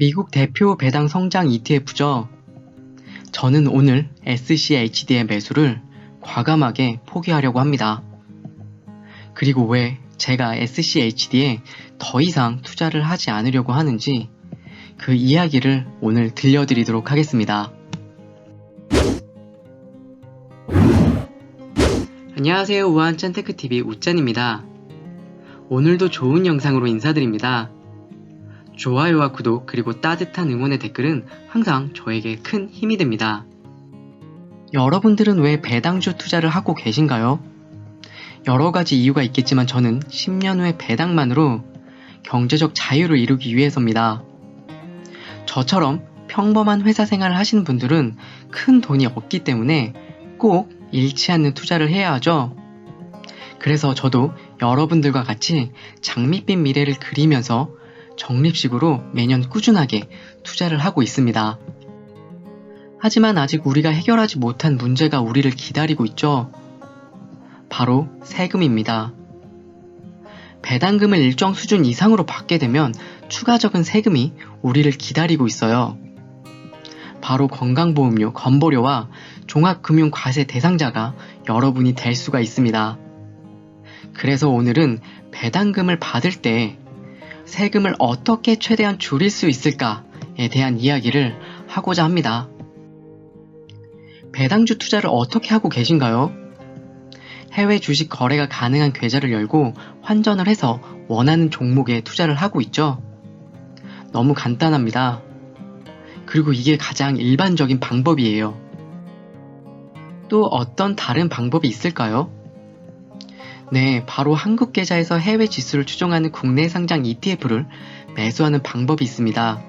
미국 대표 배당 성장 ETF죠. 저는 오늘 SCHD의 매수를 과감하게 포기하려고 합니다. 그리고 왜 제가 SCHD에 더 이상 투자를 하지 않으려고 하는지 그 이야기를 오늘 들려드리도록 하겠습니다. 안녕하세요. 우한 짠테크TV 우짠입니다. 오늘도 좋은 영상으로 인사드립니다. 좋아요와 구독 그리고 따뜻한 응원의 댓글은 항상 저에게 큰 힘이 됩니다. 여러분들은 왜 배당주 투자를 하고 계신가요? 여러 가지 이유가 있겠지만 저는 10년 후의 배당만으로 경제적 자유를 이루기 위해서입니다. 저처럼 평범한 회사 생활을 하시는 분들은 큰 돈이 없기 때문에 꼭 잃지 않는 투자를 해야 하죠. 그래서 저도 여러분들과 같이 장밋빛 미래를 그리면서 적립식으로 매년 꾸준하게 투자를 하고 있습니다. 하지만 아직 우리가 해결하지 못한 문제가 우리를 기다리고 있죠. 바로 세금입니다. 배당금을 일정 수준 이상으로 받게 되면 추가적인 세금이 우리를 기다리고 있어요. 바로 건강보험료, 건보료와 종합금융과세 대상자가 여러분이 될 수가 있습니다. 그래서 오늘은 배당금을 받을 때 세금을 어떻게 최대한 줄일 수 있을까에 대한 이야기를 하고자 합니다. 배당주 투자를 어떻게 하고 계신가요? 해외 주식 거래가 가능한 계좌를 열고 환전을 해서 원하는 종목에 투자를 하고 있죠. 너무 간단합니다. 그리고 이게 가장 일반적인 방법이에요. 또 어떤 다른 방법이 있을까요? 네, 바로 한국 계좌에서 해외 지수를 추종하는 국내 상장 ETF를 매수하는 방법이 있습니다.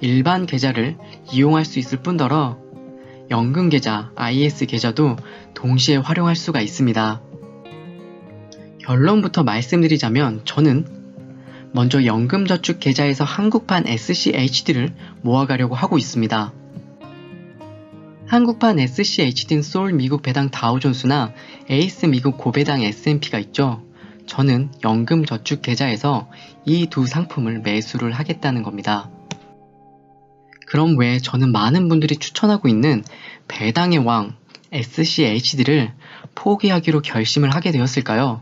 일반 계좌를 이용할 수 있을 뿐더러 연금 계좌, IS 계좌도 동시에 활용할 수가 있습니다. 결론부터 말씀드리자면 저는 먼저 연금저축 계좌에서 한국판 SCHD를 모아가려고 하고 있습니다. 한국판 SCHD는 소울 미국 배당 다우존스나 에이스 미국 고배당 S&P가 있죠. 저는 연금저축 계좌에서 이 두 상품을 매수를 하겠다는 겁니다. 그럼 왜 저는 많은 분들이 추천하고 있는 배당의 왕 SCHD를 포기하기로 결심을 하게 되었을까요?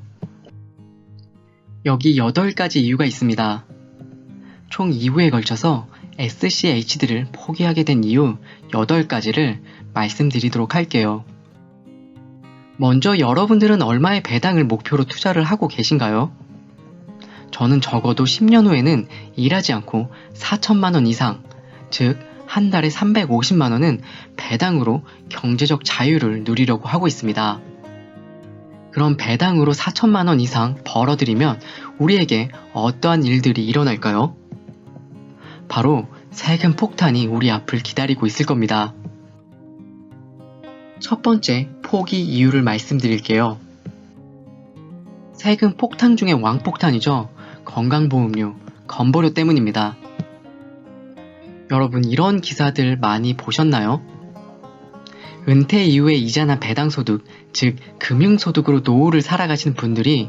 여기 8가지 이유가 있습니다. 총 2부에 걸쳐서 SCHD를 포기하게 된 이유 8가지를 말씀드리도록 할게요. 먼저 여러분들은 얼마의 배당을 목표로 투자를 하고 계신가요? 저는 적어도 10년 후에는 일하지 않고 4천만 원 이상, 즉, 한 달에 350만 원은 배당으로 경제적 자유를 누리려고 하고 있습니다. 그럼 배당으로 4천만 원 이상 벌어들이면 우리에게 어떠한 일들이 일어날까요? 바로 세금 폭탄이 우리 앞을 기다리고 있을 겁니다. 첫 번째 포기 이유를 말씀드릴게요. 세금 폭탄 중에 왕폭탄이죠. 건강보험료, 건보료 때문입니다. 여러분 이런 기사들 많이 보셨나요? 은퇴 이후에 이자나 배당소득, 즉 금융소득으로 노후를 살아가시는 분들이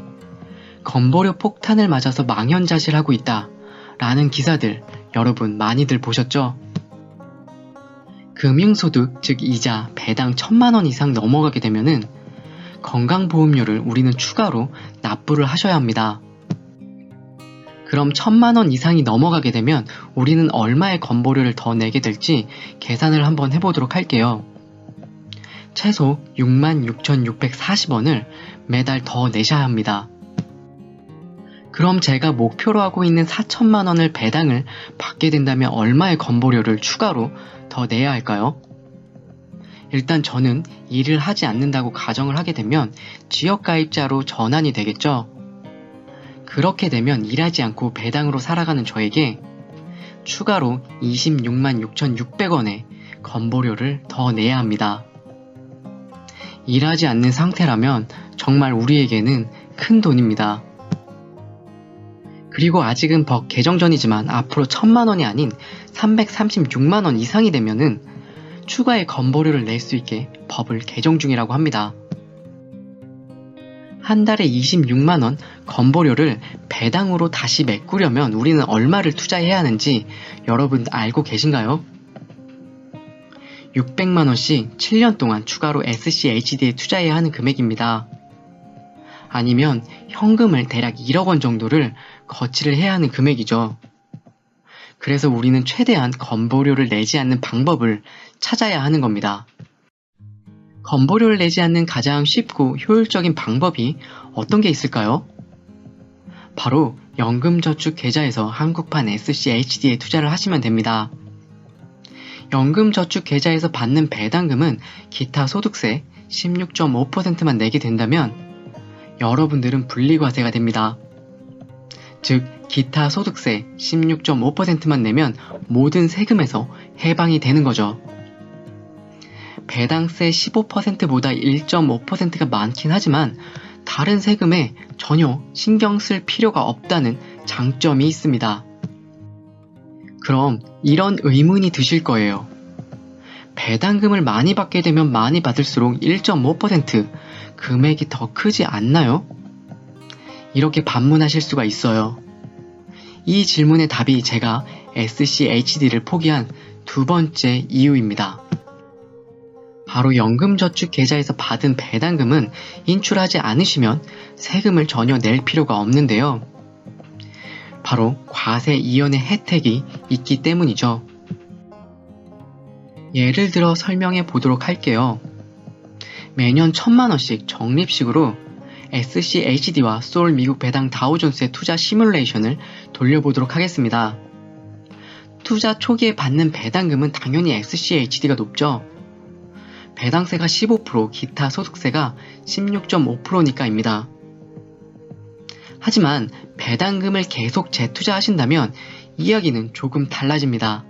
건보료 폭탄을 맞아서 망연자실하고 있다 라는 기사들 여러분 많이들 보셨죠? 금융소득, 즉 이자, 배당 천만 원 이상 넘어가게 되면은 건강보험료를 우리는 추가로 납부를 하셔야 합니다. 그럼 천만 원 이상이 넘어가게 되면 우리는 얼마의 건보료를 더 내게 될지 계산을 한번 해보도록 할게요. 최소 66,640원을 매달 더 내셔야 합니다. 그럼 제가 목표로 하고 있는 4천만 원을 배당을 받게 된다면 얼마의 건보료를 추가로 더 내야 할까요? 일단 저는 일을 하지 않는다고 가정을 하게 되면 지역가입자로 전환이 되겠죠. 그렇게 되면 일하지 않고 배당으로 살아가는 저에게 추가로 26만 6,600원의 건보료를 더 내야 합니다. 일하지 않는 상태라면 정말 우리에게는 큰 돈입니다. 그리고 아직은 법 개정 전이지만 앞으로 천만 원이 아닌 336만 원 이상이 되면은 추가의 건보료를 낼 수 있게 법을 개정 중이라고 합니다. 한 달에 26만원 건보료를 배당으로 다시 메꾸려면 우리는 얼마를 투자해야 하는지 여러분 알고 계신가요? 600만원씩 7년 동안 추가로 SCHD에 투자해야 하는 금액입니다. 아니면 현금을 대략 1억 원 정도를 거치를 해야 하는 금액이죠. 그래서 우리는 최대한 건보료를 내지 않는 방법을 찾아야 하는 겁니다. 건보료를 내지 않는 가장 쉽고 효율적인 방법이 어떤 게 있을까요? 바로 연금저축계좌에서 한국판 SCHD에 투자를 하시면 됩니다. 연금저축계좌에서 받는 배당금은 기타 소득세 16.5%만 내게 된다면 여러분들은 분리과세가 됩니다. 즉, 기타 소득세 16.5%만 내면 모든 세금에서 해방이 되는 거죠. 배당세 15%보다 1.5%가 많긴 하지만 다른 세금에 전혀 신경 쓸 필요가 없다는 장점이 있습니다. 그럼 이런 의문이 드실 거예요. 배당금을 많이 받게 되면 많이 받을수록 1.5% 금액이 더 크지 않나요? 이렇게 반문하실 수가 있어요. 이 질문의 답이 제가 SCHD를 포기한 두 번째 이유입니다. 바로 연금저축계좌에서 받은 배당금은 인출하지 않으시면 세금을 전혀 낼 필요가 없는데요. 바로 과세 이연의 혜택이 있기 때문이죠. 예를 들어 설명해 보도록 할게요. 매년 천만 원씩 적립식으로 SCHD와 소울 미국 배당 다우존스의 투자 시뮬레이션을 돌려보도록 하겠습니다. 투자 초기에 받는 배당금은 당연히 SCHD가 높죠. 배당세가 15%, 기타 소득세가 16.5%니까입니다. 하지만 배당금을 계속 재투자하신다면 이야기는 조금 달라집니다.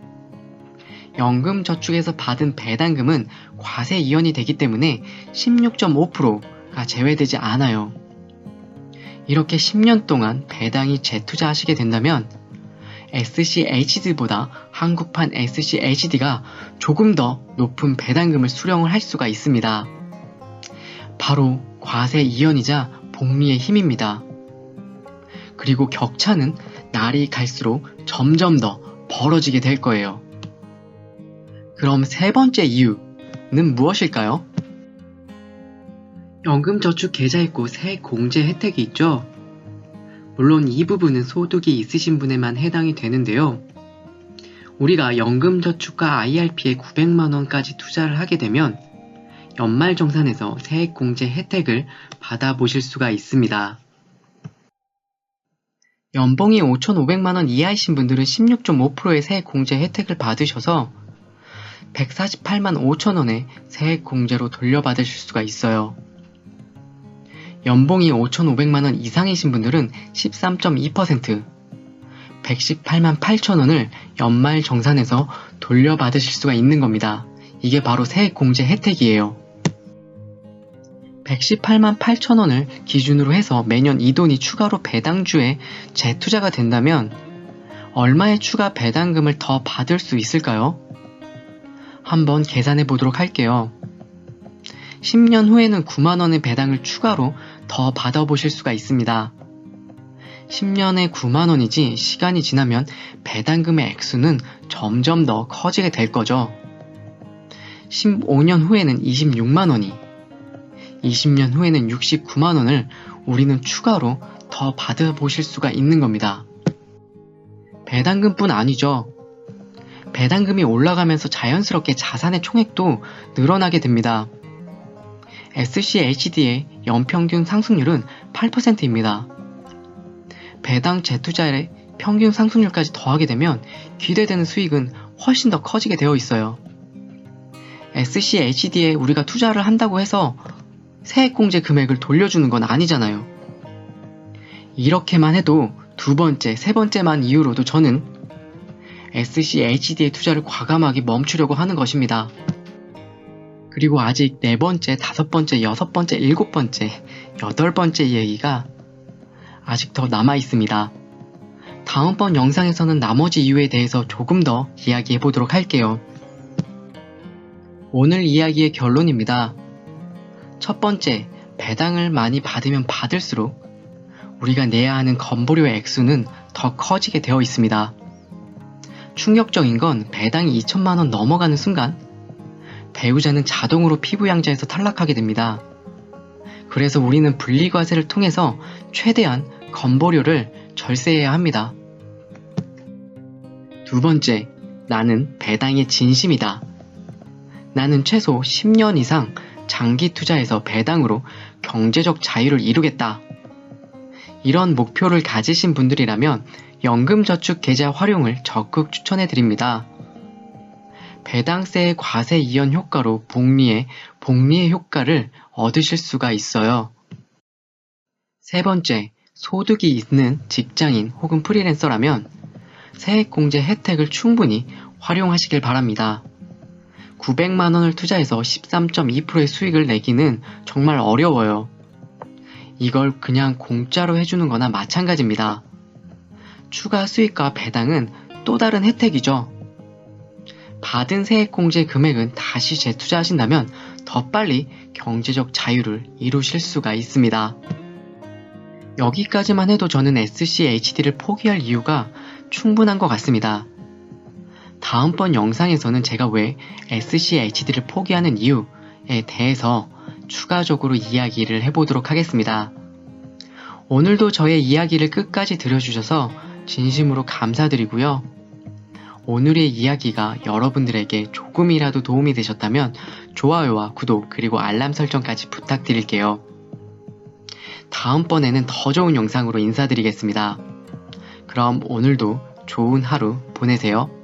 연금저축에서 받은 배당금은 과세 이연이 되기 때문에 16.5%가 제외되지 않아요. 이렇게 10년 동안 배당이 재투자하시게 된다면 SCHD보다 한국판 SCHD가 조금 더 높은 배당금을 수령을 할 수가 있습니다. 바로 과세 이연이자 복리의 힘입니다. 그리고 격차는 날이 갈수록 점점 더 벌어지게 될 거예요. 그럼 세 번째 이유는 무엇일까요? 연금저축 계좌 있고 세액 공제 혜택이 있죠. 물론 이 부분은 소득이 있으신 분에만 해당이 되는데요. 우리가 연금저축과 IRP에 900만원까지 투자를 하게 되면 연말정산에서 세액공제 혜택을 받아보실 수가 있습니다. 연봉이 5,500만원 이하이신 분들은 16.5%의 세액공제 혜택을 받으셔서 148만 5천 원의 세액 공제로 돌려받으실 수가 있어요. 연봉이 5,500만 원 이상이신 분들은 13.2%, 118만 8천 원을 연말 정산해서 돌려받으실 수가 있는 겁니다. 이게 바로 세액 공제 혜택이에요. 118만 8천 원을 기준으로 해서 매년 이 돈이 추가로 배당주에 재투자가 된다면 얼마의 추가 배당금을 더 받을 수 있을까요? 한번 계산해 보도록 할게요. 10년 후에는 9만원의 배당을 추가로 더 받아보실 수가 있습니다. 10년에 9만원이지 시간이 지나면 배당금의 액수는 점점 더 커지게 될 거죠. 15년 후에는 26만원이, 20년 후에는 69만원을 우리는 추가로 더 받아보실 수가 있는 겁니다. 배당금뿐 아니죠. 배당금이 올라가면서 자연스럽게 자산의 총액도 늘어나게 됩니다. SCHD의 연평균 상승률은 8%입니다. 배당 재투자의 평균 상승률까지 더하게 되면 기대되는 수익은 훨씬 더 커지게 되어 있어요. SCHD에 우리가 투자를 한다고 해서 세액공제 금액을 돌려주는 건 아니잖아요. 이렇게만 해도 두 번째, 세 번째만 이유로도 저는 SCHD의 투자를 과감하게 멈추려고 하는 것입니다. 그리고 아직 네 번째, 다섯 번째, 여섯 번째, 일곱 번째, 여덟 번째 얘기가 아직 더 남아 있습니다. 다음번 영상에서는 나머지 이유에 대해서 조금 더 이야기해 보도록 할게요. 오늘 이야기의 결론입니다. 첫 번째, 배당을 많이 받으면 받을수록 우리가 내야 하는 건보료의 액수는 더 커지게 되어 있습니다. 충격적인 건 배당이 2천만 원 넘어가는 순간 배우자는 자동으로 피부양자에서 탈락하게 됩니다. 그래서 우리는 분리과세를 통해서 최대한 건보료를 절세해야 합니다. 두 번째, 나는 배당의 진심이다. 나는 최소 10년 이상 장기 투자해서 배당으로 경제적 자유를 이루겠다. 이런 목표를 가지신 분들이라면 연금저축 계좌 활용을 적극 추천해 드립니다. 배당세의 과세 이연 효과로 복리의 복리의 효과를 얻으실 수가 있어요. 세 번째, 소득이 있는 직장인 혹은 프리랜서라면 세액공제 혜택을 충분히 활용하시길 바랍니다. 900만 원을 투자해서 13.2%의 수익을 내기는 정말 어려워요. 이걸 그냥 공짜로 해주는 거나 마찬가지입니다. 추가 수익과 배당은 또 다른 혜택이죠. 받은 세액공제 금액은 다시 재투자하신다면 더 빨리 경제적 자유를 이루실 수가 있습니다. 여기까지만 해도 저는 SCHD를 포기할 이유가 충분한 것 같습니다. 다음번 영상에서는 제가 왜 SCHD를 포기하는 이유에 대해서 추가적으로 이야기를 해보도록 하겠습니다. 오늘도 저의 이야기를 끝까지 들어주셔서 진심으로 감사드리고요. 오늘의 이야기가 여러분들에게 조금이라도 도움이 되셨다면 좋아요와 구독 그리고 알람 설정까지 부탁드릴게요. 다음번에는 더 좋은 영상으로 인사드리겠습니다. 그럼 오늘도 좋은 하루 보내세요.